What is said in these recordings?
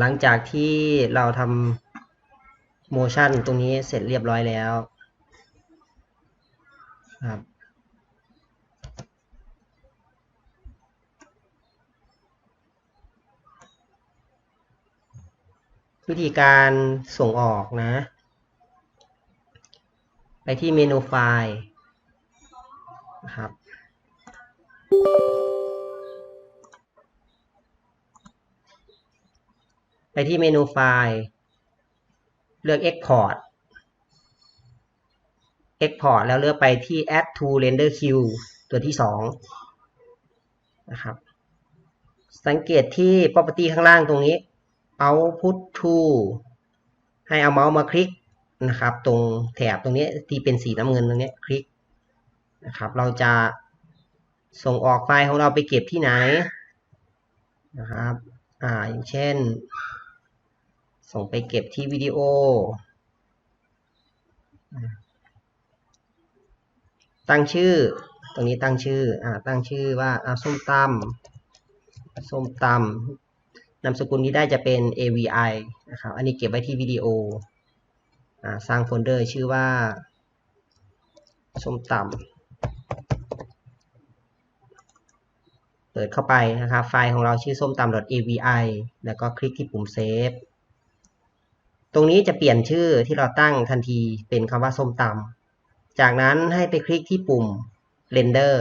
หลังจากที่เราทำ motion ตรงนี้เสร็จเรียบร้อยแล้วครับวิธีการส่งออกนะ ไปที่เมนูไฟล์นะครับ ไปที่เมนูไฟล์ เลือก Export Export แล้วเลือกไปที่ Add to Render Queue ตัวที่สองนะครับ สังเกตที่ Property ข้างล่างตรงนี้ Output to ให้เอาเมาส์มาคลิกนะครับ ตรงแถบตรงนี้ที่เป็นสีน้ำเงินตรงนี้คลิกนะครับ เราจะส่งออกไฟล์ของเราไปเก็บที่ไหนนะครับ อ่า อย่างเช่น ส่งไปเก็บที่วิดีโอ ตั้งชื่อ ตรงนี้ตั้งชื่ออ่าตั้งชื่อว่าอาส้มตำส้มตำนามสกุลที่ได้จะเป็น AVI นะครับอันนี้เก็บไว้ที่วิดีโออ่าสร้างโฟลเดอร์ชื่อว่าส้มตำเปิดเข้าไปนะครับ ไฟล์ของเราชื่อส้มตำ .avi แล้วก็คลิกที่ปุ่มเซฟ ตรงนี้จะเปลี่ยนชื่อที่เราตั้งทันทีเป็นคำว่าส้มตำจากนั้นให้ไปคลิกที่ปุ่ม render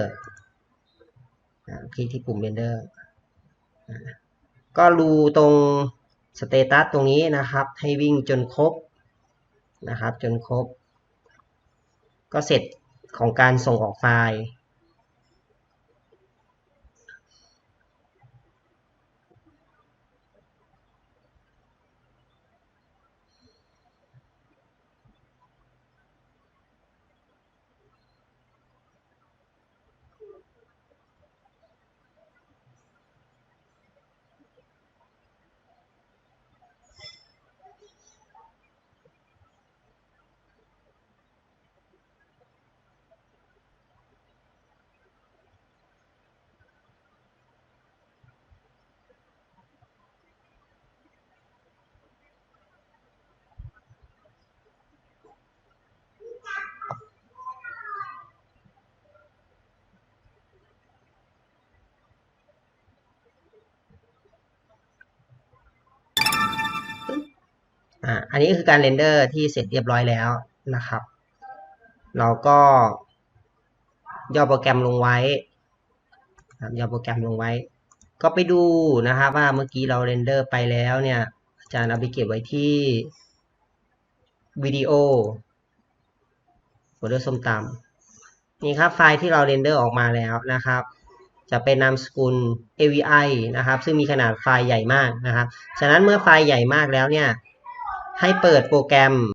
คลิกที่ปุ่ม render ก็รูตรงสเตตัสตรงนี้นะครับ ให้วิ่งจนครบนะครับ จนครบ ก็เสร็จของการส่งออกไฟล์ อ่าอันนี้คือการเรนเดอร์ที่เสร็จเรียบร้อยแล้วนะครับ เราก็ย่อโปรแกรมลงไว้ย่อโปรแกรมลงไว้ ก็ไปดูนะครับว่าเมื่อกี้เราเรนเดอร์ไปแล้วเนี่ย อาจารย์เอาไปเก็บไว้ที่วิดีโอโฟลเดอร์ส้มตำนี่ครับไฟล์ที่เราเรนเดอร์ออกมาแล้วนะครับ จะเป็นนามสกุล AVI นะครับ ซึ่งมีขนาดไฟล์ใหญ่มากนะครับ ฉะนั้นเมื่อไฟล์ใหญ่มากแล้วเนี่ย ให้เปิดโปรแกรม